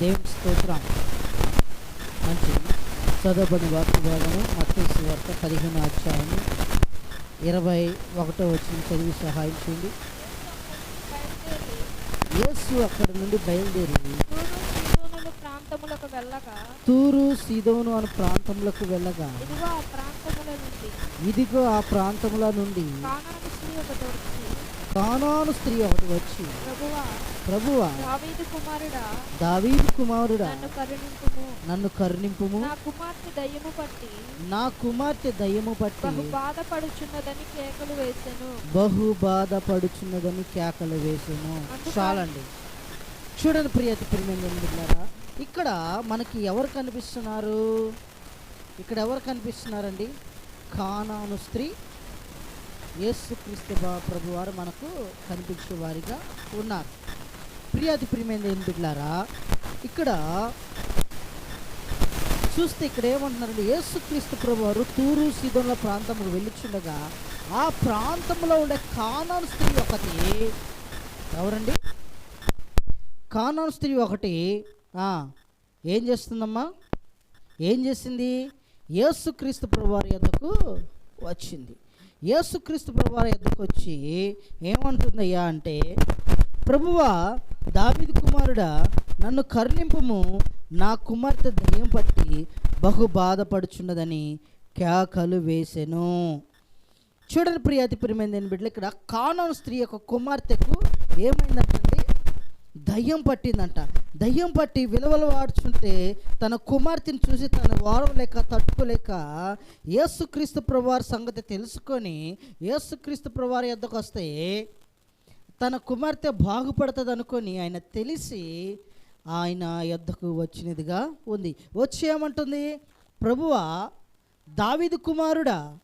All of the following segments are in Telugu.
దేవుని స్తోత్రం. మంచి చదవబడిన వాక్య భాగము మత్తయి వార్త పదిహేను అధ్యాయము ఇరవై ఒకటో వచ్చిన చదివి సహాయం చేయండి. యేసు అక్కడి నుండి బయలుదేరి. తూరు సీదోనులు ప్రాంతములకు వెళ్ళగా తూరు సీదోను అను ప్రాంతములకు వెళ్ళగా ఇదిగో ఆ ప్రాంతముల నుండి. కానాను స్త్రీ ఒకటి కానాను స్త్రీ ఒకటి వచ్చి ప్రభువా ప్రభువా దావీదు కుమారుడా దావీదు కుమారుడా నన్ను కరుణింపుము. నన్ను కరుణింపుము. నా కుమార్తె దయ్యము పట్టి నా కుమార్తె దయ్యము పట్టి బహు బాధపడుచున్నదని కేకలు వేసెను. బహు బాధపడుచున్నదని కేకలు వేసాను. చాలండి. చూడండి ప్రియతి ప్రియమైనరా ఇక్కడ మనకి ఎవరు కనిపిస్తున్నారు? ఇక్కడ ఎవరు కనిపిస్తున్నారండి? కానాను స్త్రీ యేసుక్రీస్తు ప్రభు వారు మనకు కనిపించే వారిగా ఉన్నారు. ప్రియాతి ప్రియమైన బిడ్లారా ఇక్కడ చూస్తే ఇక్కడ ఏమంటున్నారంటే యేసుక్రీస్తు ప్రభు వారు తూరు సీదోన్ల ప్రాంతంలో వెళ్ళిచుండగా ఆ ప్రాంతంలో ఉండే కానాన్ స్త్రీ ఒకటి ఎవరండి? కానాన్ స్త్రీ ఒకటి ఏం చేస్తుందమ్మా? ఏం చేసింది? యేసుక్రీస్తు ప్రభు వారి యొద్దకు వచ్చింది. యేసుక్రీస్తు ప్రభువారి వారి వచ్చి ఏమంటుందయ్యా అంటే ప్రభువా దావిది కుమారుడా నన్ను కరుణింపుము నా కుమార్తె దయ్యం పట్టి బహు బాధపడుచున్నదని కేకలు వేసెను. చూడండి ప్రియాతి ప్రియమైన బిడ్డలు ఇక్కడ కానోన్ స్త్రీ యొక్క కుమార్తెకు ఏమైందంటే దయ్యం పట్టిందంట. దయ్యం పట్టి విలువలు వాడుచుంటే తన కుమార్తెను చూసి తన వాడలేక తట్టుకోలేక యేసుక్రీస్తు ప్రభువారి సంగతి తెలుసుకొని యేసుక్రీస్తు ప్రభువారి యొద్దకు వస్తే తన కుమార్తె బాగుపడుతుంది అనుకొని ఆయన తెలిసి ఆయన యొద్దకు వచ్చినదిగా ఉంది. వచ్చి ఏమంటుంది? ప్రభువా దావిదు కుమారుడా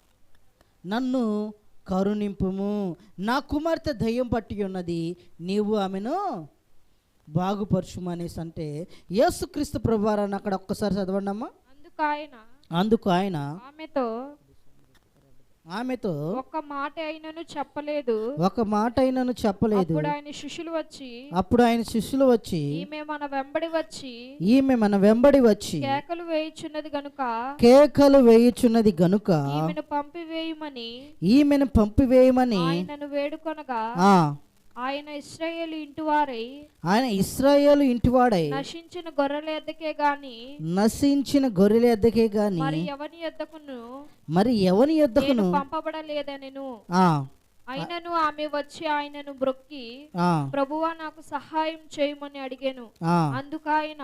నన్ను కరుణింపుము. నా కుమార్తె దయ్యం పట్టి ఉన్నది. నీవు ఆమెను బాగుపరచుమనేసి అంటే యేసుక్రీస్తు ప్రభువారని అక్కడ ఒక్కసారి చదవండి అమ్మా. అందుకు ఆయన అందుకు ఆయన ఆమెతో ఆమెతో ఒక్క మాట అయినను చెప్పలేదు. ఒక మాట అయినను చెప్పలేదు. అప్పుడు ఆయన శిష్యులు వచ్చి అప్పుడు ఆయన శిష్యులు వచ్చి ఈమె మన వెంబడి వచ్చి ఈమె మన వెంబడి వచ్చి కేకలు వేయుచున్నది గనుక కేకలు వేయుచున్నది గనుక ఈమెను పంపివేయుమని ఈమెను పంపివేయమని ఆయనను వేడుకొనగా ఆ ఆయన ఇస్రాయేలు ఇంటి వారై ఆయన ఇస్రాయేలు ఇంటివాడై నశించిన గొర్రెల ఎద్దకే గాని నశించిన గొర్రెల ఎద్దకే గాని మరి ఎవని ఎద్దకును? మరి ఎవని ఎద్దకును? పంపబడలేదనెను. ఆ. అయినను ఆమె వచ్చి ఆయనను బ్రొక్కి ప్రభువా నాకు సహాయం చేయమని అడిగాను. అందుకు ఆయన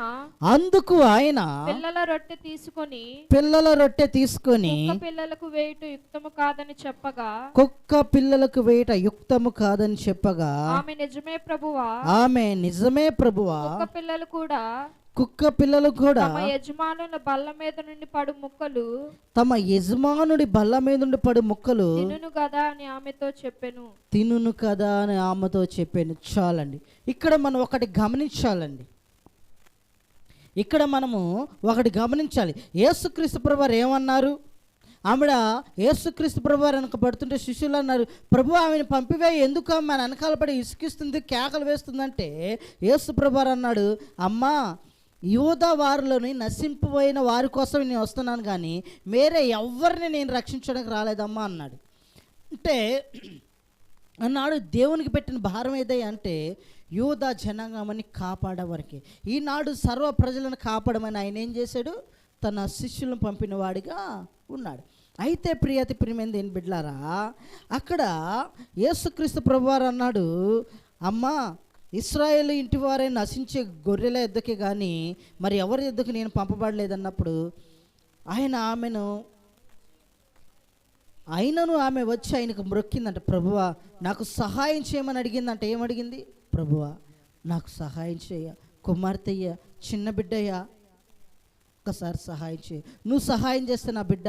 అందుకు ఆయన పిల్లల రొట్టె తీసుకొని పిల్లల రొట్టె తీసుకొని పిల్లలకు వేయుట యుక్తము కాదని చెప్పగా కుక్క పిల్లలకు వేయట యుక్తము కాదని చెప్పగా ఆమె నిజమే ప్రభువా. ఆమె నిజమే ప్రభువా కుక్క పిల్లలు కూడా కుక్క పిల్లలు కూడా తమ యజమానుల బల్ల మీద నుండి పడు ముక్కలు తమ యజమానుడి బల్ల మీద నుండి పడు ముక్కలు తినును కదా అని ఆమెతో చెప్పెను. తినును కదా అని ఆమెతో చెప్పాను. చాలండి. ఇక్కడ మనం ఒకటి గమనించాలండి. ఇక్కడ మనము ఒకటి గమనించాలి. యేసుక్రీస్తు ప్రభువారు ఏమన్నారు? ఆవిడ యేసుక్రీస్తు ప్రభువారు వెనక పడుతుంటే శిష్యులు అన్నారు ప్రభు ఆమెను పంపివే. ఎందుకు మన వెనకాల పడి ఇసుకిస్తుంది కేకలు వేస్తుందంటే? యేసు ప్రభువారు అన్నాడు అమ్మా యూదా వారిలోని నశింపబోయిన వారి కోసం నేను వస్తున్నాను కానీ వేరే ఎవరిని నేను రక్షించడానికి రాలేదమ్మా అన్నాడు. అంటే అన్నాడు దేవునికి పెట్టిన భారం ఏదై అంటే యూద జనాంగమని కాపాడవరకే. ఈనాడు సర్వ ప్రజలను కాపాడమని ఆయన ఏం చేశాడు? తన శిష్యులను పంపిన వాడిగా ఉన్నాడు. అయితే ప్రియతి ప్రియమైన దేని బిడ్లారా అక్కడ యేసుక్రీస్తు ప్రభువారు అన్నాడు అమ్మా ఇస్రాయేల్ ఇంటి వారే నశించే గొర్రెల ఎద్దకి కానీ మరి ఎవరి ఎద్దకు నేను పంపబడలేదన్నప్పుడు ఆయన ఆమెను అయినను ఆమె వచ్చి ఆయనకు మొక్కిందంట. ప్రభువ నాకు సహాయం చేయమని అడిగిందంట. ఏమడిగింది ప్రభువ నాకు సహాయం చేయ. కుమార్తెయ్య చిన్న బిడ్డయ్యా ఒక్కసారి సహాయం చేయ. నువ్వు సహాయం చేస్తే నా బిడ్డ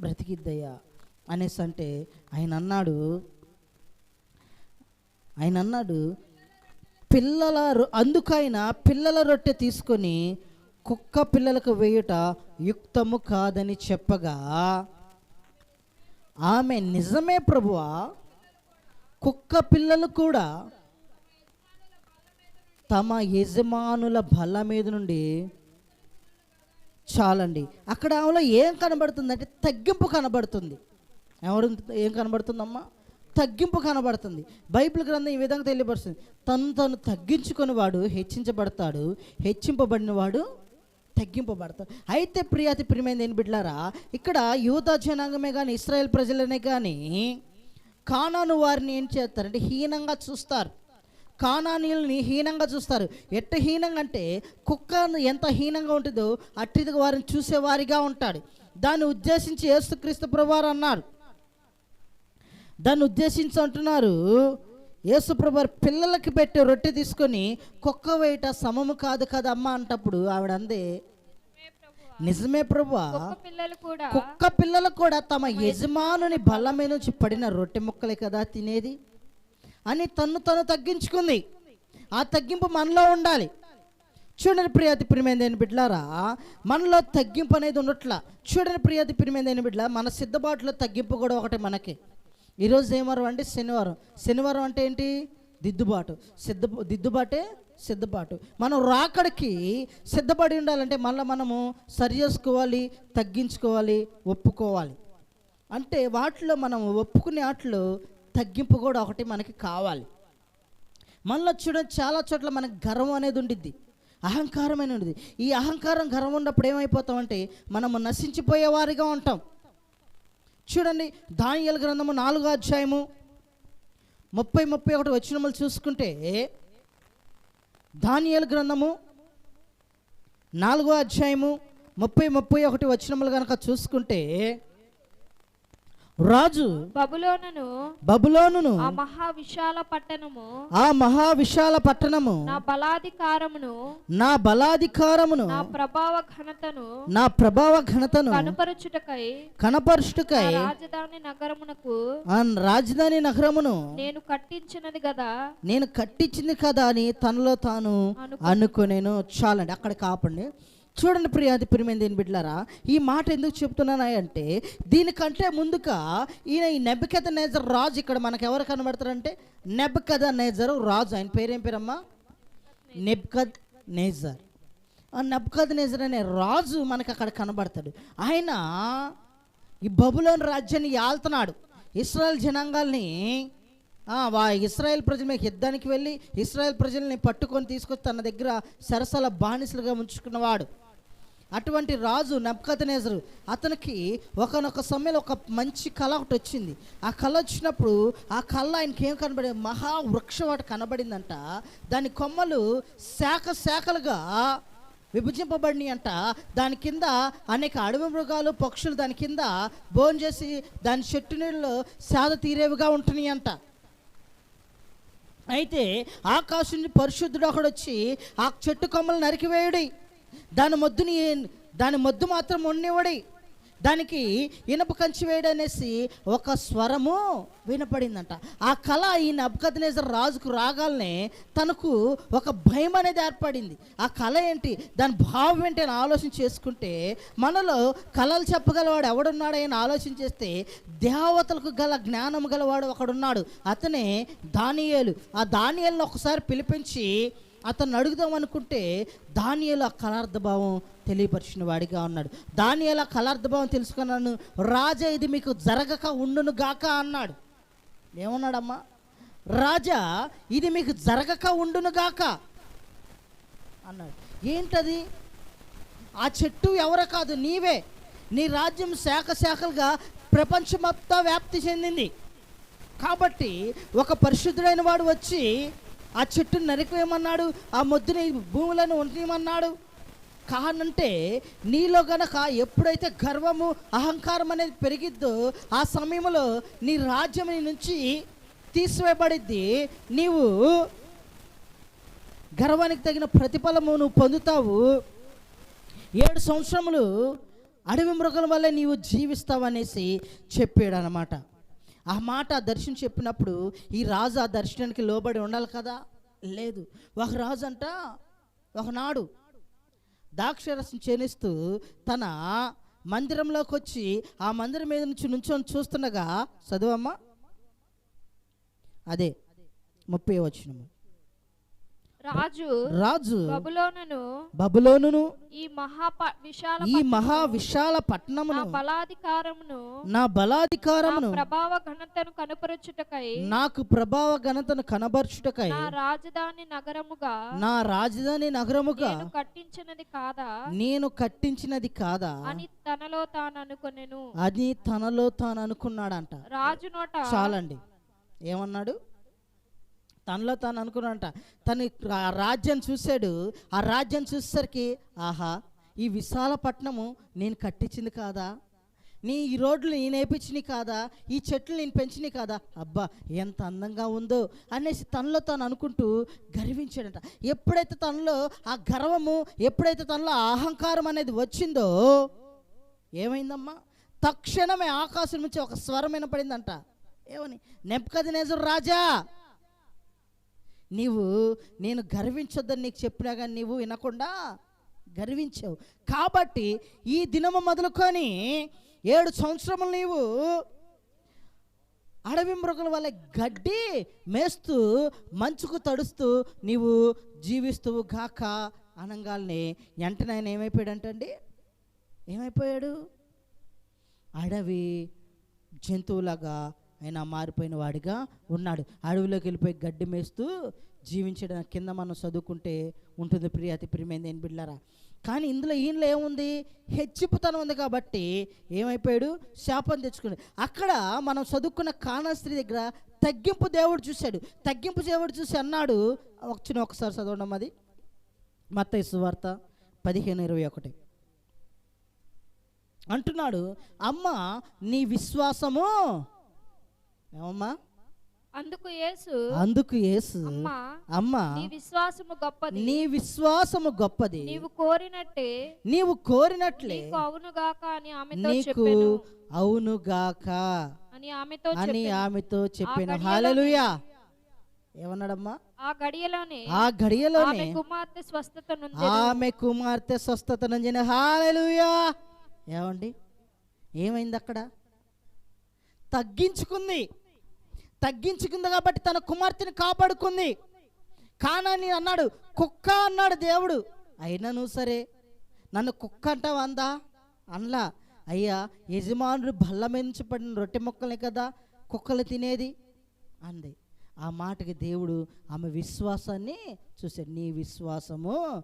బ్రతికిద్దయ్యా అనేసి అంటే ఆయన అన్నాడు. ఆయన అన్నాడు పిల్లల రొ- పిల్లల రొట్టె తీసుకొని కుక్క పిల్లలకు వేయుట యుక్తము కాదని చెప్పగా ఆమె నిజమే ప్రభువా? కుక్క పిల్లలు కూడా తమ యజమానుల బల్ల మీద నుండి చాలండి. అక్కడ ఆమెలో ఏం కనబడుతుంది అంటే తగ్గింపు కనబడుతుంది. ఎవరు ఏం కనబడుతుందమ్మా? తగ్గింపు కనబడుతుంది. బైబిల్ గ్రంథం ఈ విధంగా తెలియపరుస్తుంది. తను తను తగ్గించుకొని వాడు హెచ్చించబడతాడు. హెచ్చింపబడిన వాడు తగ్గింపబడతాడు. అయితే ప్రియాతి ప్రియమైంది ఏం బిడ్డారా ఇక్కడ యూదా జనాంగమే కానీ ఇస్రాయేల్ ప్రజలనే కానీ కానాను వారిని ఏం చేస్తారంటే హీనంగా చూస్తారు. కానానీయుల్ని హీనంగా చూస్తారు. ఎట్ట హీనంగా అంటే కుక్క ఎంత హీనంగా ఉంటుందో అట్టిదిగా వారిని చూసేవారిగా ఉంటాడు. దాన్ని ఉద్దేశించి యేసుక్రీస్తు ప్రభువారు అన్నారు. దాన్ని ఉద్దేశించి అంటున్నారు యేసుప్రభు పిల్లలకి పెట్టే రొట్టె తీసుకొని కుక్క వేయట సమము కాదు కదా అమ్మ అంటప్పుడు ఆవిడ అందే నిజమే ప్రభా కుక్క పిల్లలు కూడా తమ యజమానుని బల్ల మీద నుంచి పడిన రొట్టె ముక్కలే కదా తినేది? అని తన్ను తను తగ్గించుకుంది. ఆ తగ్గింపు మనలో ఉండాలి. చూడండి ప్రియాతి ప్రియమైందని బిడ్లారా మనలో తగ్గింపు అనేది ఉండట్లా చూడండి ప్రియాతి ప్రియమైందని బిడ్డ మన సిద్ధబాటులో తగ్గింపు కూడా ఒకటి మనకి. ఈరోజు ఏమరం అంటే శనివారం. శనివారం అంటే ఏంటి? దిద్దుబాటు. సిద్ధ దిద్దుబాటే సిద్ధపాటు. మనం రాకడికి సిద్ధపడి ఉండాలంటే మళ్ళీ మనము సరి చేసుకోవాలి తగ్గించుకోవాలి ఒప్పుకోవాలి. అంటే వాటిలో మనం ఒప్పుకునే వాటిలో తగ్గింపు కూడా ఒకటి మనకి కావాలి. మనలో చూడండి చాలా చోట్ల మనకు గర్వం అనేది ఉండిద్ది. అహంకారమైన ఉండేది ఈ అహంకారం గర్వం ఉన్నప్పుడు ఏమైపోతామంటే మనము నశించిపోయే వారిగా ఉంటాం. చూడండి దానియల గ్రంథము నాలుగో అధ్యాయము ముప్పై ముప్పై ఒకటి వచ్చినములు చూసుకుంటే దానియల గ్రంథము నాలుగో అధ్యాయము ముప్పై ముప్పై ఒకటి వచ్చినములు కనుక చూసుకుంటే రాజు బబులోనును బబులోనును ఆ మహా విశాల పట్టణము ఆ మహా విశాల పట్టణము నా బలాధికారమును నా బలాధికారమును నా ప్రభావ ఘనతను నా ప్రభావ ఘనతను కనుపరుచుటకై కనపరుచుటకై రాజధాని నగరమునకు ఆ రాజధాని నగరమును నేను కట్టించినది కదా నేను కట్టించింది కదా అని తనలో తాను అనుకునేను. చాలండి అక్కడ కాపండి. చూడండి ప్రియాది ప్రియమైన దీని బిడ్డలారా ఈ మాట ఎందుకు చెప్తున్నానా అంటే దీనికంటే ముందుగా ఈయన ఈ నెబ్బకథ నేజర్ రాజు ఇక్కడ మనకు ఎవరు కనబడతారంటే నెబ్బకథ నేజరు రాజు. ఆయన పేరేం పేరమ్మా? నెబ్కద్ నేజర్ ఆ నెబ్కద్ నేజర్ అనే రాజు మనకు అక్కడ కనబడతాడు. ఆయన ఈ బబులోని రాజ్యాన్ని ఆల్తున్నాడు ఇస్రాయల్ జనాంగాల్ని వా ఇస్రాయల్ ప్రజల మీద యుద్ధానికి వెళ్ళి ఇస్రాయల్ ప్రజల్ని పట్టుకొని తీసుకొచ్చి తన దగ్గర సరసల బానిసలుగా ఉంచుకున్నవాడు. అటువంటి రాజు నబ్కతనేజరు అతనికి ఒకనొక సమయంలో ఒక మంచి కళ ఒకటి వచ్చింది. ఆ కళ వచ్చినప్పుడు ఆ కళ ఆయనకి ఏం కనబడి మహా వృక్షం ఒకటి కనబడిందంట. దాని కొమ్మలు శాఖ శాఖలుగా విభజింపబడినాయి అంట. దాని కింద అనేక అడవి మృగాలు పక్షులు దాని కింద భోజనం చేసి దాని చెట్టు నీళ్ళు సేద తీరేవిగా ఉంటున్నాయి అంట. అయితే ఆకాశం నుంచి పరిశుద్ధుడు ఒకడొచ్చి వచ్చి ఆ చెట్టు కొమ్మలు నరికివేయుడి. దాని మొద్దుని దాని మొద్దు మాత్రం ఉన్నివ్వడి దానికి ఇనప కంచి వేయడం అనేసి ఒక స్వరము వినపడిందంట. ఆ కళ ఈ నబ్కద్నేజర్ రాజుకు రాగాలనే తనకు ఒక భయం అనేది ఏర్పడింది. ఆ కళ ఏంటి? దాని భావం ఏంటి అని ఆలోచన చేసుకుంటే మనలో కళలు చెప్పగలవాడు ఎవడున్నాడు అని ఆలోచన చేస్తే దేవతలకు గల జ్ఞానం గలవాడు ఒకడున్నాడు. అతనే దానియేలు. ఆ దానియేలను ఒకసారి పిలిపించి అతను అడుగుదాం అనుకుంటే దానియేలు ఆ కళార్థభావం తెలియపరిచిన వాడిగా ఉన్నాడు. దానియేలు ఆ కళార్థభావం తెలుసుకున్నాను రాజా ఇది మీకు జరగక ఉండును గాక అన్నాడు. ఏమన్నాడమ్మా? రాజా ఇది మీకు జరగక ఉండును గాక అన్నాడు. ఏంటది? ఆ చెట్టు ఎవరో కాదు నీవే. నీ రాజ్యం శాఖ శాఖలుగా ప్రపంచమంతా వ్యాప్తి చెందింది. కాబట్టి ఒక పరిశుద్ధుడైన వాడు వచ్చి ఆ చెట్టును నరికివేయమన్నాడు ఆ మొద్దుని భూములను ఉంటమన్నాడు కానంటే నీలో గనక ఎప్పుడైతే గర్వము అహంకారం అనేది పెరిగిద్దో ఆ సమయంలో నీ రాజ్యం నుంచి తీసివేయబడిద్ది. నీవు గర్వానికి తగిన ప్రతిఫలము నువ్వు పొందుతావు. ఏడు సంవత్సరములు అడవి మృగల వల్ల నీవు జీవిస్తావనేసి చెప్పాడు అనమాట ఆ మాట ఆ దర్శనం చెప్పినప్పుడు ఈ రాజు ఆ దర్శనానికి లోబడి ఉండాలి కదా? లేదు. ఒక రాజు అంట ఒకనాడు దాక్షరసం చేనిస్తూ తన మందిరంలోకి వచ్చి ఆ మందిరం మీద నుంచి నుంచొని చూస్తుండగా చదువమ్మా. అదే ముప్పై వచ్చినము రాజు రాజు బబులోనును బబులోనును ఈ మహా విశాల ఈ మహా విశాల నా పట్టణమును బలాధికారమును నా నా బలాధికారమును ప్రభావ ఘనతను కనుపరచుటకై నాకు ప్రభావ ఘనతను కనబర్చుటకై నా రాజధాని నగరముగా నా రాజధాని నగరముగా నేను కట్టించినది కాదా? నేను కట్టించినది కాదా? అని తనలో తాను అనుకొనెను. అది తనలో తాను అనుకున్నాడంట. రాజు నోట చాలండి. ఏమన్నాడు? తనలో తాను అనుకున్నాడంట తను ఆ రాజ్యం చూశాడు. ఆ రాజ్యం చూసేసరికి ఆహా ఈ విశాలపట్నము నేను కట్టించింది కాదా? నీ ఈ రోడ్లు నేను వేపించినవి కాదా? ఈ చెట్లు నేను పెంచినవి కాదా? అబ్బా ఎంత అందంగా ఉందో అనేసి తనలో తాను అనుకుంటూ గర్వించాడంట. ఎప్పుడైతే తనలో ఆ గర్వము ఎప్పుడైతే తనలో అహంకారం అనేది వచ్చిందో ఏమైందమ్మా? తక్షణమే ఆకాశం నుంచి ఒక స్వరం వినపడిందంట ఏమని? నెప్కదినేజరు రాజా! నీవు నేను గర్వించొద్దని నీకు చెప్పినా కానీ నీవు వినకుండా గర్వించావు. కాబట్టి ఈ దినము మొదలుకొని ఏడు సంవత్సరములు నీవు అడవి మృగల వల్ల గడ్డి మేస్తూ మంచుకు తడుస్తూ నీవు జీవిస్తూ గాక అనంగాల్ని. వెంటనే ఆయన ఏమైపోయాడంటండి? ఏమైపోయాడు? అడవి జంతువులాగా ఆయన మారిపోయిన వాడిగా ఉన్నాడు. అడవిలోకి వెళ్ళిపోయి గడ్డి మేస్తూ జీవించడం. కింద మనం చదువుకుంటే ఉంటుంది ప్రియ అతి ప్రియమైంది ఏం బిడ్డారా కానీ ఇందులో ఈయనలో ఏముంది? హెచ్చిపుతనం ఉంది కాబట్టి ఏమైపోయాడు? శాపం తెచ్చుకున్నాడు. అక్కడ మనం చదువుకున్న కాణాస్త్రీ దగ్గర తగ్గింపు దేవుడు చూశాడు. తగ్గింపు దేవుడు చూసి అన్నాడు. వచ్చిన ఒకసారి చదవడం అది. మత్త వార్త పదిహేను ఇరవై ఒకటి. అంటున్నాడు అమ్మ నీ విశ్వాసము ఏమమ్మా? అందుకు యేసు అందుకు యేసు. అమ్మా అమ్మ నీ విశ్వాసము గొప్పది. నీ విశ్వాసము గొప్పది. నీవు కోరినట్టే నీవు కోరినట్లే నీకు అవునుగాక అని ఆమెతో నీకు అవునుగాక అని ఆమెతో అని. ఆమెతో చెప్పిన. హాలలుయా ఏమన్నాడమ్మా? ఆ గడియలోనే ఆ గడియలోనే ఆమె కుమార్తె స్వస్థత ఆమె కుమార్తె స్వస్థత నందిన. హాలలుయా ఏమండి? ఏమైంది అక్కడ? తగ్గించుకుంది. తగ్గించుకుంది కాబట్టి తన కుమార్తెని కాపాడుకుంది. కానని అన్నాడు కుక్క అన్నాడు దేవుడు. అయినను సరే నన్ను కుక్క అంటావు అందా? అనలా. అయ్యా యజమానుడు బల్ల మీద పడిన రొట్టె మొక్కలే కదా కుక్కలు తినేది? అంది. ఆ మాటకి దేవుడు ఆమె విశ్వాసాన్ని చూశాడు. నీ విశ్వాసము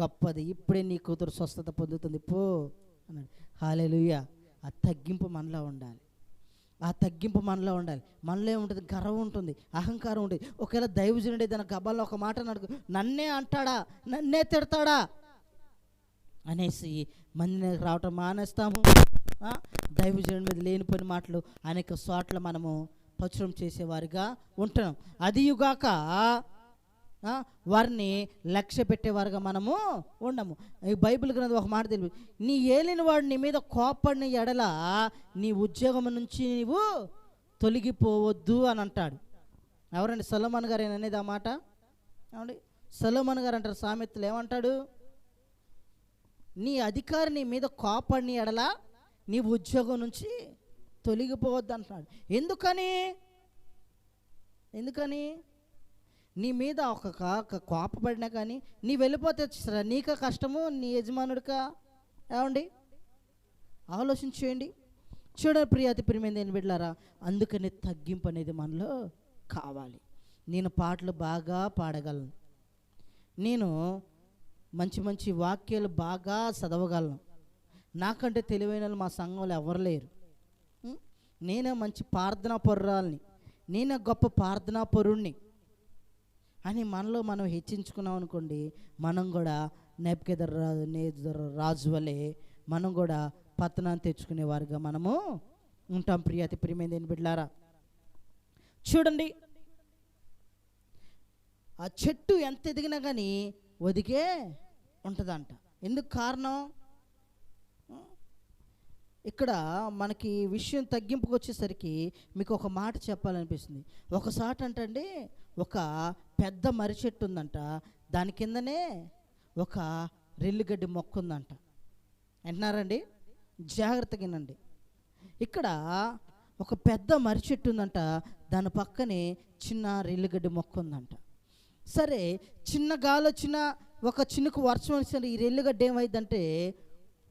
గొప్పది. ఇప్పుడే నీ కూతురు స్వస్థత పొందుతుంది. పో అన్నాడు. హాలేలుయ్య ఆ తగ్గింపు మనలో ఉండాలి. ఆ తగ్గింపు మనలో ఉండాలి. మనలో ఏముంటుంది? గర్వం ఉంటుంది అహంకారం ఉంటుంది. ఒకవేళ దైవజనుడే దాని గబాల్లో ఒక మాట నడుకు నన్నే అంటాడా? నన్నే తిడతాడా? అనేసి మంది రావటం మానేస్తాము. ఆ, దైవజనుడి మీద లేనిపోయిన మాటలు అనేక చోట్ల మనము పచురం చేసేవారిగా ఉంటున్నాం. అదియుగాక వారిని లక్ష్య పెట్టేవారుగా మనము ఉండము. ఈ బైబిల్ గ్రంథం ఒక మాట తెలియదు నీ ఏలిన వాడు నీ మీద కోపడిన ఎడల నీ ఉద్యోగం నుంచి నీవు తొలగిపోవద్దు అని అంటాడు. ఎవరండి? సొలమన్ గారు అనేది ఆ మాట? ఏమండి? సొలమన్ గారు అంటారు సామెతలు ఏమంటాడు? నీ అధికారి నీ మీద కోపడిన ఎడల నీ ఉద్యోగం నుంచి తొలగిపోవద్దు అంటున్నాడు. ఎందుకని? ఎందుకని? నీ మీద ఒక కోపపడినా కానీ నీ వెళ్ళిపోతే సరే నీక కష్టము నీ యజమానుడికా? ఏమండి? ఆలోచించేయండి. చూడండి ప్రియ అతి ప్రియమైంది ఏం బిడ్డారా అందుకని తగ్గింపు అనేది మనలో కావాలి. నేను పాటలు బాగా పాడగలను. నేను మంచి మంచి వాక్యాలు బాగా చదవగలను. నాకంటే తెలివైన వాళ్ళు మా సంఘంలో ఎవరు లేరు. నేనే మంచి ప్రార్థనా పరురాల్ని. నేనే గొప్ప ప్రార్థనా పరుణ్ణి. అని మనలో మనం హెచ్చించుకున్నాం అనుకోండి మనం కూడా నెప్కెదర్ రాజు రాజు వలె మనం కూడా పతనాన్ని తెచ్చుకునేవారుగా మనము ఉంటాం ప్రియ అతి ప్రియమైంది ఏం బిడ్లారా చూడండి ఆ చెట్టు ఎంత ఎదిగినా కానీ ఒదిగే ఉంటుందంట. ఎందుకు కారణం? ఇక్కడ మనకి విషయం తగ్గింపుకు వచ్చేసరికి మీకు ఒక మాట చెప్పాలనిపిస్తుంది. ఒకసారి అంటే ఒక పెద్ద మర్రి చెట్టు ఉందంట. దాని కిందనే ఒక రెల్లిగడ్డి మొక్క ఉందంట. వింటున్నారండి? జాగ్రత్తగానండి ఇక్కడ ఒక పెద్ద మర్రి చెట్టు ఉందంట. దాని పక్కనే చిన్న రెల్లిగడ్డి మొక్క ఉందంట. సరే చిన్న గాలి వచ్చిన ఒక చినుకు వర్షం వచ్చిన ఈ రెల్లిగడ్డ ఏమైందంటే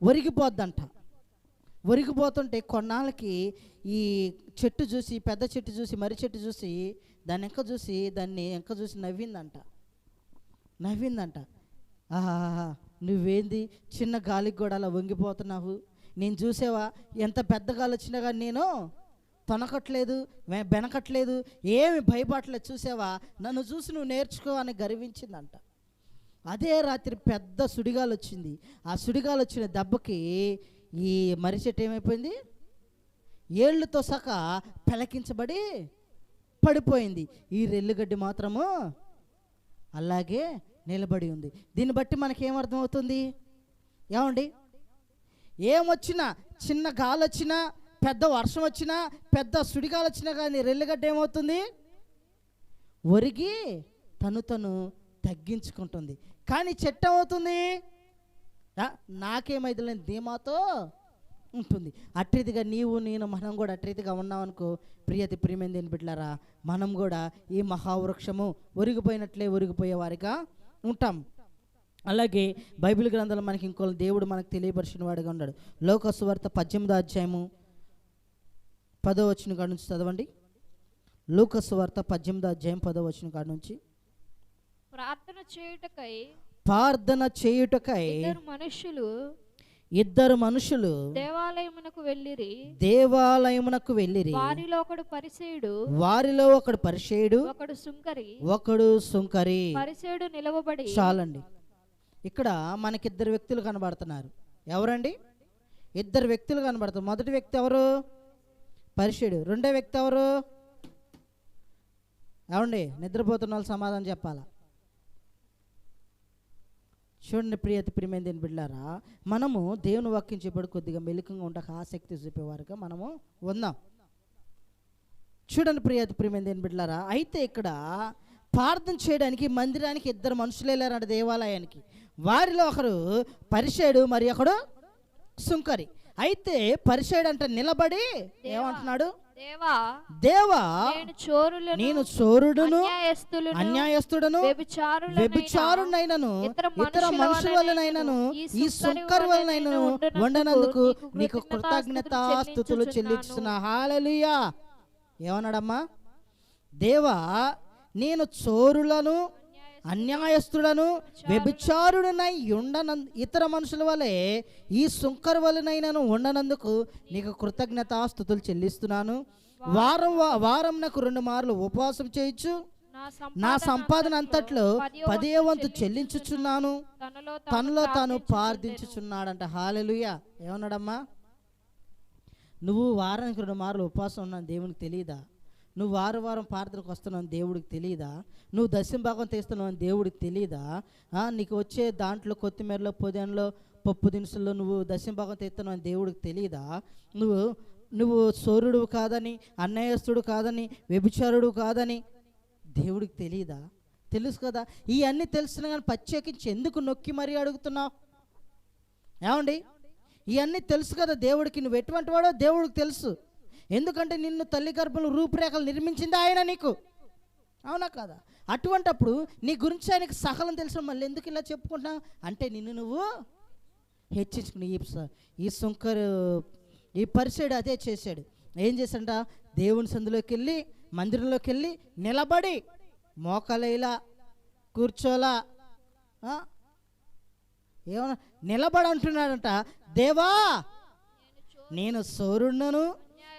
ఒరిగిపోద్దంట. ఒరిగిపోతుంటే కొన్నాళ్ళకి ఈ చెట్టు చూసి పెద్ద చెట్టు చూసి మర్రి చెట్టు చూసి దాన్ని ఎంక చూసి దాన్ని ఎంక చూసి నవ్విందంట. నవ్విందంట. ఆహా నువ్వేంది? చిన్న గాలికి కూడా అలా వంగిపోతున్నావు? నేను చూసేవా? ఎంత పెద్ద గాలి వచ్చినా కానీ నేను తొనకట్లేదు వె- బెనకట్లేదు ఏమి భయపడలేదు చూసావా? నన్ను చూసి నువ్వు నేర్చుకో అని గర్వించిందంట. అదే రాత్రి పెద్ద సుడిగాలు వచ్చింది ఆ సుడిగాలు వచ్చిన దెబ్బకి ఈ మర్రి చెట్టు ఏమైపోయింది? ఏళ్ళతో సహా పెలకించబడి పడిపోయింది. ఈ రెల్లుగడ్డి మాత్రము అలాగే నిలబడి ఉంది. దీన్ని బట్టి మనకేమర్థమవుతుంది ఏమండి? ఏమొచ్చినా చిన్న గాలి వచ్చినా పెద్ద వర్షం వచ్చినా పెద్ద సుడిగాలు వచ్చినా కానీ రెల్లుగడ్డ ఏమవుతుంది? ఒరిగి తను తను తగ్గించుకుంటుంది. కానీ చెట్టు ఏమవుతుంది? నాకేమైతే ధీమాతో ఉంటుంది. అట్రీతిగా నీవు నేను మనం కూడా అట్రీతిగా ఉన్నామనుకో ప్రియతి ప్రియమైన దేని బిడ్డలారా? మనం కూడా ఈ మహావృక్షము ఒరిగిపోయినట్లే ఒరిగిపోయే వారిగా ఉంటాం. అలాగే బైబిల్ గ్రంథాలు మనకి ఇంకో దేవుడు మనకు తెలియపరిచిన వాడిగా ఉన్నాడు. లోకస్వార్త పద్దెనిమిదో అధ్యాయము పదో వచ్చిన కాడ నుంచి చదవండి. లోకస్వార్త పద్దెనిమిదో అధ్యాయం పదో వచ్చిన కాడ నుంచి. ప్రార్థన చేయుటకై ప్రార్థన చేయుటకై ఇద్దరు మనుష్యులు ఇద్దరు మనుషులు దేవాలయమునకు వెళ్ళిరి. దేవాలయమునకు వెళ్ళిరి. వారిలో ఒకడు పరిసేయుడు వారిలో ఒకడు పరిచయుడు ఒకడు సుంకరి. ఒకడు సుంకరి. పరిసేయుడు నిలవబడి చాలండి. ఇక్కడ మనకిద్దరు వ్యక్తులు కనబడుతున్నారు. ఎవరండి? ఇద్దరు వ్యక్తులు కనబడుతారు మొదటి వ్యక్తి ఎవరు? పరిచయుడు. రెండో వ్యక్తి ఎవరు? ఏమండి నిద్రపోతున్న వాళ్ళు సమాధానం చెప్పాలా? చూడండి ప్రియతి ప్రియమైన దేని బిడ్డారా మనము దేవుని వాక్యం చెప్పాడు కొద్దిగా మెలుకంగా ఉండక ఆసక్తి చూపేవారుగా మనము ఉందాం చూడండి ప్రియతి ప్రియమైన దేని బిడ్డారా అయితే ఇక్కడ ప్రార్థన చేయడానికి మందిరానికి ఇద్దరు మనుషులు వెళ్ళారంట దేవాలయానికి. వారిలో ఒకరు పరిచయుడు మరి ఒకడు సుంకరి. అయితే పరిచయుడు అంటే నిలబడి ఏమంటున్నాడు? దేవా దేవా నేను చోరులను నేను చోరుడును అన్యాయస్తులను అన్యాయస్తుడను వ్యభిచారునైనను ఇతర మనుషుల వలనైనను ఈ సుంకరి వలనైనను వండనందుకు నీకు కృతజ్ఞతాస్థుతులు చెల్లిస్తున్నా హాలలుయా ఏమన్నాడమ్మా? దేవా నేను చోరులను అన్యాయస్తులను వ్యభిచారుడినై ఉండనం ఇతర మనుషుల వలె ఈ సుంకర్ వలనైనను ఉండనందుకు నీకు కృతజ్ఞతాస్థుతులు చెల్లిస్తున్నాను. వారం వారం నాకు రెండు మార్లు ఉపవాసం చేయొచ్చు నా సంపాదన అంతట్లో పదే వంతు చెల్లించుచున్నాను. తనలో తనలో తాను ప్రార్థించుచున్నాడంట. హాలెలుయ. ఏమన్నాడమ్మా? నువ్వు వారానికి రెండు మార్లు ఉపవాసం ఉన్నాను దేవునికి తెలియదా? నువ్వు వారం వారం ప్రార్థనకు వస్తున్నావు దేవుడికి తెలియదా నువ్వు దశం భాగం తీస్తున్నావు అని దేవుడికి తెలియదా ఆ, నీకు వచ్చే దాంట్లో కొత్తిమీరలో పుదీనలో పప్పు దినుసుల్లో నువ్వు దశం భాగం తీస్తున్నావు అని దేవుడికి తెలియదా నువ్వు నువ్వు సూర్యుడు కాదని అన్యాయస్తుడు కాదని వ్యభిచారుడు కాదని దేవుడికి తెలియదా తెలుసు కదా ఇవన్నీ తెలుసున్నా కానీ ప్రత్యేకించి ఎందుకు నొక్కి మరీ అడుగుతున్నావు? ఏమండి? ఇవన్నీ తెలుసు కదా దేవుడికి నువ్వు ఎటువంటి వాడో దేవుడికి తెలుసు. ఎందుకంటే నిన్ను తల్లి గర్భంలో రూపురేఖలు నిర్మించింది ఆయన నీకు. అవునా కాదా? అటువంటప్పుడు నీ గురించి ఆయనకు సకలం తెలుసు మళ్ళీ ఎందుకు ఇలా చెప్పుకుంటున్నావు అంటే నిన్ను నువ్వు హెచ్చించుకుని ఈ ఈ సుంకరు ఈ పరిచయుడు అదే చేశాడు. ఏం చేశాడంట? దేవుని సందులోకి వెళ్ళి మందిరంలోకి వెళ్ళి నిలబడి మోకలేలా కూర్చోలా ఏమన్నా నిలబడి అంటున్నాడంట దేవా నేను సోరుణ్ణను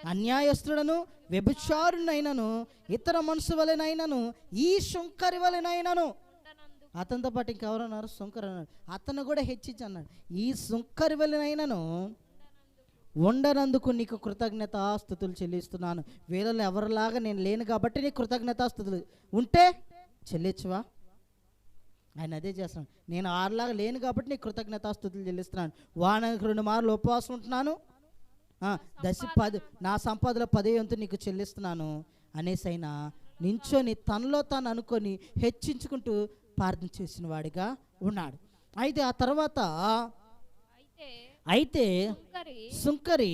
అన్యాయస్తుడను వ్యభిచారునైనను ఇతర మనసు వలెనైనను ఈ శుంకరి వలెనైనను. అతనితో పాటు ఇంకెవరన్నారు శుంకర్ అన్నాడు అతను కూడా హెచ్చించి అన్నాడు ఈ శుంకరి వలెనైనను ఉండనందుకు నీకు కృతజ్ఞతాస్థుతులు చెల్లిస్తున్నాను. వీళ్ళలో ఎవరిలాగా నేను లేను కాబట్టి నీకు కృతజ్ఞతాస్థుతులు. ఉంటే చెల్లించవా? ఆయన అదే చేస్తున్నాను నేను ఆరులాగా లేను కాబట్టి నీకు కృతజ్ఞతాస్థుతులు చెల్లిస్తున్నాను. వానకు రెండు మార్లు ఉపవాసం ఉంటున్నాను. దశ పది నా సంపాదన పదే వంతు నీకు చెల్లిస్తున్నాను అనేసి అయినా నించొని తనలో తాను అనుకొని హెచ్చించుకుంటూ ప్రార్థన చేసిన వాడిగా ఉన్నాడు. అయితే ఆ తర్వాత అయితే సుంకరి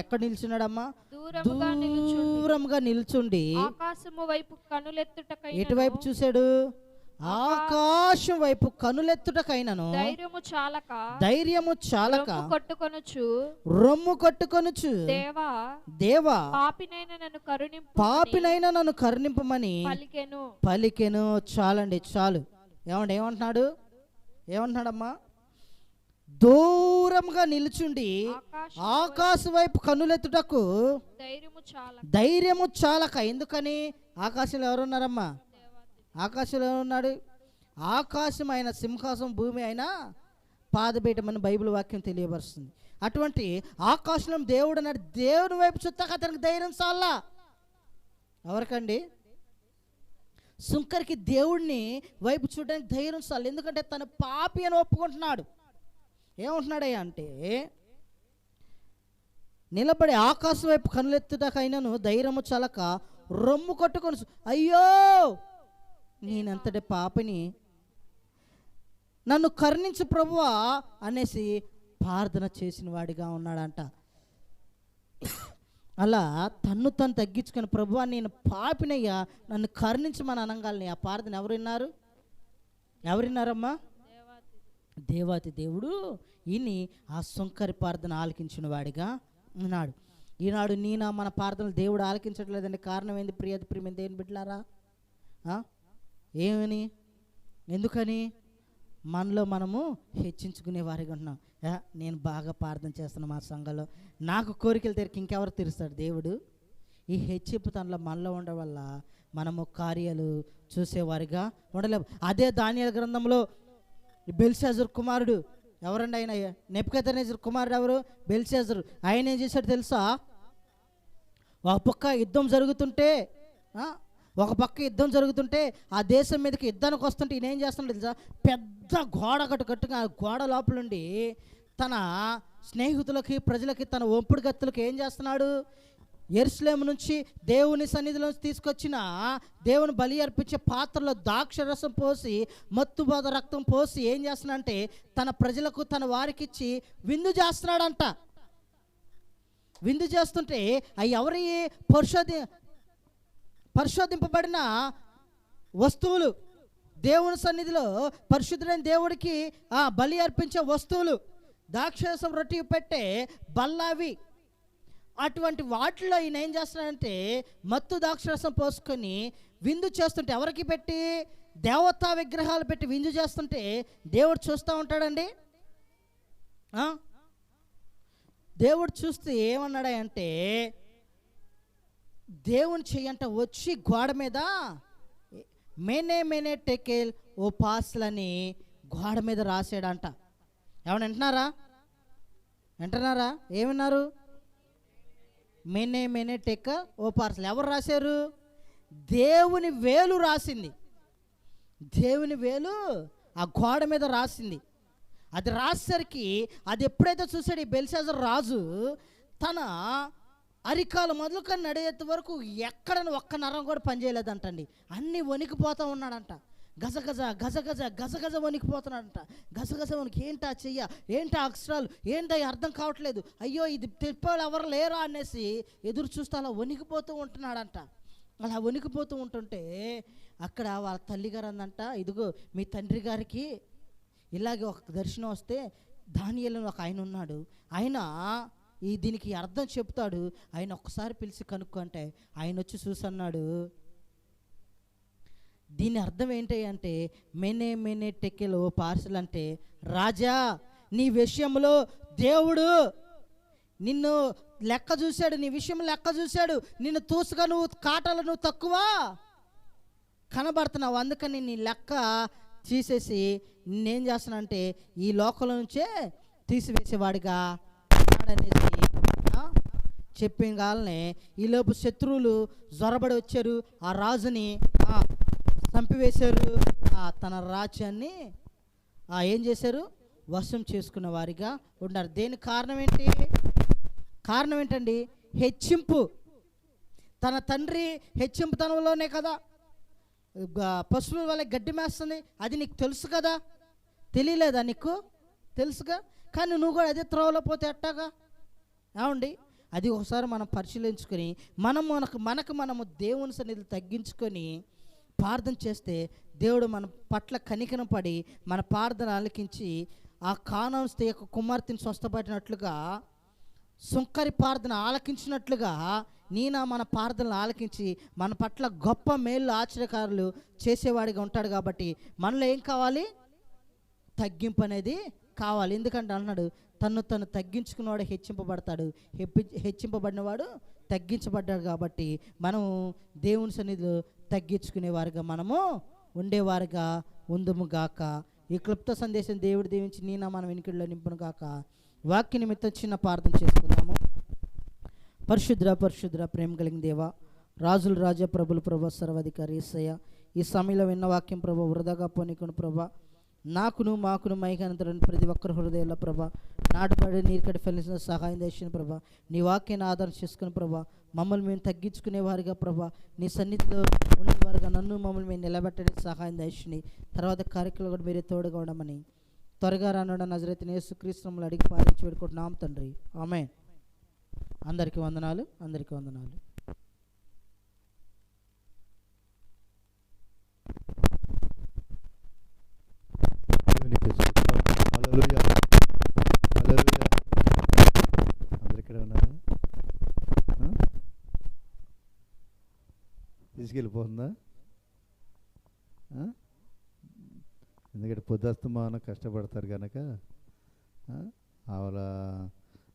ఎక్కడ నిల్చున్నాడమ్మా? దూరంగా నిల్చుండి. ఆకాశము వైపు కనులెత్తుటకై ఎటువైపు చూశాడు? ఆకాశం వైపు కనులెత్తుటకైనను. ధైర్యము చాలక. ధైర్యము చాలక. కొట్టుకొనుచు. రొమ్ము కట్టుకొనుచు. దేవా. దేవా. పాపినైన నన్ను కరుణింపు పాపినైనా నన్ను కరుణింపమని. పలికెను. పలికెను. చాలండి చాలు. ఏమండి ఏమంటున్నాడు? ఏమంటున్నాడమ్మా? దూరంగా నిల్చుండి ఆకాశ వైపు చాలక. ధైర్యము చాలక. ఎందుకని? ఆకాశంలో ఎవరున్నారమ్మా? ఆకాశంలో ఉన్నాడు. ఆకాశం అయిన సింహాసం భూమి అయినా పాదపీఠమని బైబిల్ వాక్యం తెలియపరుస్తుంది. అటువంటి ఆకాశంలో దేవుడు అన్నాడు దేవుని వైపు చుట్టాక అతనికి ధైర్యం చాలా. ఎవరికండి? శుంకర్కి దేవుడిని వైపు చూడడానికి ధైర్యం చాలు. ఎందుకంటే తను పాపి అని ఒప్పుకుంటున్నాడు. ఏమంటున్నాడయ్యా అంటే నిలబడి ఆకాశం వైపు కనులెత్తుటకైనను ధైర్యము చలక రొమ్ము కొట్టుకొని అయ్యో! నేనంతటి పాపిని నన్ను కరుణించు ప్రభువా అనేసి ప్రార్థన చేసిన వాడిగా ఉన్నాడంట. అలా తన్ను తను తగ్గించుకుని ప్రభువా నేను పాపినయ్యా నన్ను కరుణించమని అనగాలని ఆ ప్రార్థన ఎవరున్నారు ఎవరున్నారమ్మా దేవాతి దేవుడు ఈయన్ని ఆ సొంకరి ప్రార్థన ఆలకించిన వాడిగా ఉన్నాడు. ఈనాడు నీనా మన ప్రార్థనలు దేవుడు ఆలకించట్లేదండి. కారణం ఏంది? ప్రియత ప్రియమైన దేని బిడ్డలారా? ఆ? ఏమని? ఎందుకని? మనలో మనము హెచ్చించుకునే వారిగా ఉంటున్నాం నేను బాగా ప్రార్థన చేస్తున్నా మా సంఘంలో. నాకు కోరికలు తెరికి ఇంకెవరు తీరుస్తాడు దేవుడు. ఈ హెచ్చింపు తనలో మనలో ఉండడం వల్ల మనము కార్యాలు చూసేవారిగా ఉండలేము. అదే ధాన్యాల గ్రంథంలో ఈ కుమారుడు ఎవరండి ఆయన? నెప్పుకతనేజర్ కుమారుడు ఎవరు? బెల్సాజర్ ఆయన ఏం చేశాడు తెలుసా? ఒక పక్క యుద్ధం జరుగుతుంటే ఆ, ఒక పక్క యుద్ధం జరుగుతుంటే ఆ దేశం మీదకి యుద్ధానికి వస్తుంటే ఈయన ఏం చేస్తున్నాడు తెలుసా? పెద్ద గోడ కట్టు కట్టుగా ఆ గోడ లోపలుండి తన స్నేహితులకి ప్రజలకి తన ఒంపుడు గత్తులకి ఏం చేస్తున్నాడు? ఎరుసలేము నుంచి దేవుని సన్నిధిలోంచి తీసుకొచ్చిన దేవుని బలి అర్పించే పాత్రలో ద్రాక్షరసం పోసి మత్తుబోధ రక్తం పోసి ఏం చేస్తున్నాడంటే తన ప్రజలకు తన వారికిచ్చి విందు చేస్తున్నాడంట. విందు చేస్తుంటే అవి ఎవరి పరుషోధి పరిశోధింపబడిన వస్తువులు. దేవుని సన్నిధిలో పరిశుద్ధుడైన దేవుడికి ఆ బలి అర్పించే వస్తువులు. దాక్షరసం రొట్టి పెట్టే బల్లావి. అటువంటి వాటిలో ఈయన ఏం చేస్తున్నాడంటే మత్తు దాక్షరసం పోసుకొని విందు చేస్తుంటే ఎవరికి పెట్టి? దేవతా విగ్రహాలు పెట్టి విందు చేస్తుంటే దేవుడు చూస్తూ ఉంటాడండి. దేవుడు చూస్తే ఏమన్నాడంటే దేవుని చెయ్యంట వచ్చి గోడ మీద మేనే మేనే టెకేల్ ఓ పాస్లని గోడ మీద రాసాడంట. ఏమన్నా వింటున్నారా? వింటున్నారా? ఏమన్నారు? మేనే మేనే టెక్క ఓ పార్సల్. ఎవరు రాశారు? దేవుని వేలు రాసింది. దేవుని వేలు ఆ గోడ మీద రాసింది. అది రాసేసరికి అది ఎప్పుడైతే చూసాడు ఈ బెల్సాజర్ రాజు తన అరికాలు మొదలుకొని నడిగేంత వరకు ఎక్కడ ఒక్క నరం కూడా పనిచేయలేదంటండి అన్నీ వణికిపోతూ ఉన్నాడంట. గజగజ గజగజ గజగజ వణికిపోతున్నాడంట. గజగజ వణికి ఏంటా చెయ్య? ఏంటా అక్షరాలు? ఏంటా అర్థం కావట్లేదు? అయ్యో ఇది తిప్పాలు ఎవరు లేరా అనేసి ఎదురు చూస్తే అలా వణికిపోతూ ఉంటున్నాడంట. అలా వణికిపోతూ ఉంటుంటే అక్కడ వాళ్ళ తల్లిగారు అందంట ఇదిగో మీ తండ్రి గారికి ఇలాగే ఒక దర్శనం వస్తే దానియలను ఒక ఆయన ఉన్నాడు. ఆయన ఈ దీనికి అర్థం చెప్తాడు. ఆయన ఒక్కసారి పిలిచి కనుక్కుంటే ఆయన వచ్చి చూసన్నాడు. దీని అర్థం ఏంటి అంటే మెనే మెనే టెక్కెలో పార్సల్ అంటే రాజా నీ విషయంలో దేవుడు నిన్ను లెక్క చూశాడు నీ విషయం లెక్క చూశాడు. నిన్ను తూసుగా నువ్వు కాటలు నువ్వు తక్కువ కనబడుతున్నావు. అందుకని నీ లెక్క తీసేసి నేనేం చేస్తానంటే ఈ లోకంలో నుంచే తీసివేసేవాడిగా ఉన్నాడనేసి చెప్పిన కాలనే ఈలోపు శత్రువులు జ్వరబడి వచ్చారు. ఆ రాజుని చంపివేశారు. ఆ, తన రాజ్యాన్ని ఆ, ఏం చేశారు? వశం చేసుకున్న వారిగా ఉన్నారు. దేని కారణం ఏంటి కారణం ఏంటండి హెచ్చింపు. తన తండ్రి హెచ్చింపుతనంలోనే కదా. పశువుల వల్ల గడ్డి మేస్తుంది. అది నీకు తెలుసు కదా? తెలియలేదా నీకు? తెలుసుగా? కానీ నువ్వు కూడా అదే త్రోవలో పోతే ఎట్టాగా? ఏమండి? అది ఒకసారి మనం పరిశీలించుకొని మనం మనకు మనకు మనము దేవుని సన్నిధి తగ్గించుకొని ప్రార్థన చేస్తే దేవుడు మన పట్ల కనికన పడి మన ప్రార్థన ఆలకించి ఆ కానం స్త్రీ యొక్క కుమార్తెని స్వస్థపడినట్లుగా సుంకరి ప్రార్థన ఆలకించినట్లుగా నీనా మన ప్రార్థనలు ఆలకించి మన పట్ల గొప్ప మేలు ఆశ్చర్యకారులు చేసేవాడిగా ఉంటాడు కాబట్టి మనలో ఏం కావాలి? తగ్గింపు అనేది కావాలి. ఎందుకంటే అన్నాడు తను తను తగ్గించుకున్నవాడు హెచ్చింపబడతాడు. హెప్పి హెచ్చింపబడినవాడు తగ్గించబడ్డాడు కాబట్టి మనం దేవుని సన్నిధిలో తగ్గించుకునేవారుగా మనము ఉండేవారుగా ఉందుము గాక. ఈ క్లుప్త సందేశం దేవుడు దీవించి నేను మనం వెనుకల్లో నింపును గాక. వాక్య నిమిత్తం చిన్న ప్రార్థన చేసుకుందాము. పరిశుద్ర పరిశుద్ర ప్రేమ కలిగిన దేవ రాజుల రాజా ప్రభుల ప్రభ సర్వాధికారి ఏసయ్య ఈ సమయంలో విన్న వాక్యం ప్రభ వృధాగా పోనీకును ప్రభా. నాకును మాకును మైకానంతరం ప్రతి ఒక్కరి హృదయాల ప్రభ. నాటుపడి నీరుకడి ఫలించిన సహాయం చేసిన ప్రభ. నీ వాక్యాన్ని ఆధారం చేసుకుని ప్రభ. మమ్మల్ని మేము తగ్గించుకునేవారుగా ప్రభ. నీ సన్నిధిలో ఉండేవారుగా నన్ను మమ్మల్ని మేము నిలబెట్టడానికి సహాయం దయచేయండి. తర్వాత కార్యక్రమాలు కూడా మీరే తోడుగా ఉండమని త్వరగా రానున్న నజరైతే యేసుక్రీస్తుములు అడిగి పాలించి పెట్టుకుంటున్నాం తండ్రి. ఆమె అందరికీ వందనాలు అందరికీ వందనాలు దేవునికి స్తోత్రం. అందరు ఇక్కడ ఉన్నారా? తీసుకెళ్ళిపోతుందా? ఎందుకంటే పొద్దుస్తమానం కష్టపడతారు కనుక ఆ? ఆవల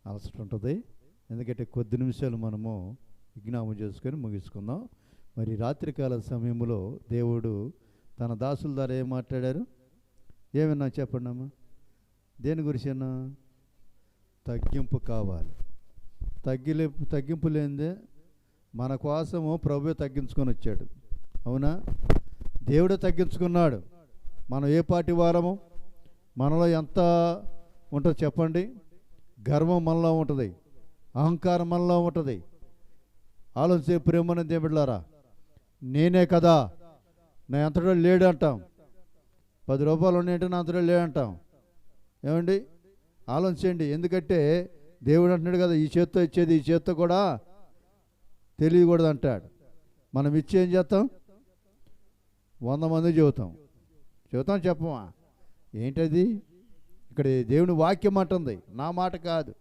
అలసట ఉంటుంది. ఎందుకంటే కొద్ది నిమిషాలు మనము విజ్ఞాపం చేసుకొని ముగించుకుందాం. మరి రాత్రికాల సమయంలో దేవుడు తన దాసుల ద్వారా ఏం మాట్లాడారు? ఏమన్నా చెప్పండి అమ్మా దేని గురించి తగ్గింపు కావాలి. తగ్గిలే తగ్గింపు లేనిదే మన కోసము ప్రభు తగ్గించుకొని వచ్చాడు. అవునా? దేవుడే తగ్గించుకున్నాడు. మనం ఏ పార్టీ వారము మనలో ఎంత ఉంటుందో చెప్పండి. గర్వం మనలో ఉంటుంది. అహంకారం మనలో ఉంటుంది. ఆలోచించే ప్రేమని దేవుళ్ళారా? నేనే కదా. నా ఎంతటో లేడు అంటాం పది రూపాయలు ఉన్నాయంటే నా అంతటో లేడు అంటాం ఏమండి? ఆలోచించండి. ఎందుకంటే దేవుడు అంటున్నాడు కదా ఈ చేత్తో ఇచ్చేది ఈ చేత్తో కూడా తెలియకూడదు అంటాడు మనం ఇచ్చి ఏం చేస్తాం? వంద మంది చెబుతాం. చెబుతాం చెప్పమా? ఏంటది? ఇక్కడ దేవుని వాక్యం అంటుంది. నా మాట కాదు.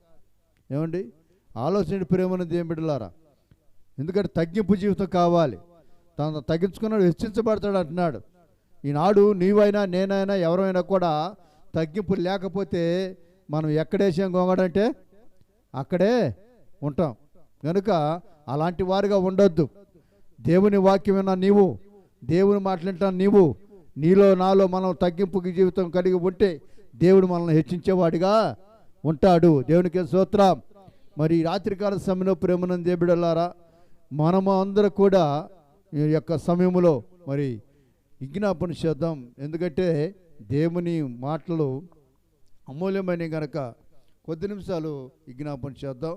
ఏమండి? ఆలోచన ప్రేమను దేవుని బిడ్డలారా. ఎందుకంటే తగ్గింపు జీవితం కావాలి. తను తగ్గించుకున్నాడు హెచ్చించబడతాడు అంటున్నాడు. ఈనాడు నీవైనా నేనైనా ఎవరైనా కూడా తగ్గింపు లేకపోతే మనం ఎక్కడేసాం గొంగడంటే అక్కడే ఉంటాం. కనుక అలాంటి వారిగా ఉండొద్దు. దేవుని వాక్యం విన్నా నీవు దేవుని మాట్లాడినా నీవు నీలో నాలో మనం తగ్గింపు జీవితం కలిగి ఉంటే దేవుడు మనల్ని హెచ్చించేవాడిగా ఉంటాడు. దేవునికి సూత్రం మరి రాత్రికాల సమయంలో ప్రేమను దేవుడలారా మనము అందరూ కూడా ఈ యొక్క సమయంలో మరి విజ్ఞాపన చేద్దాం. ఎందుకంటే దేవుని మాటలు అమూల్యమైన గనక కొద్ది నిమిషాలు విజ్ఞాపన చేద్దాం.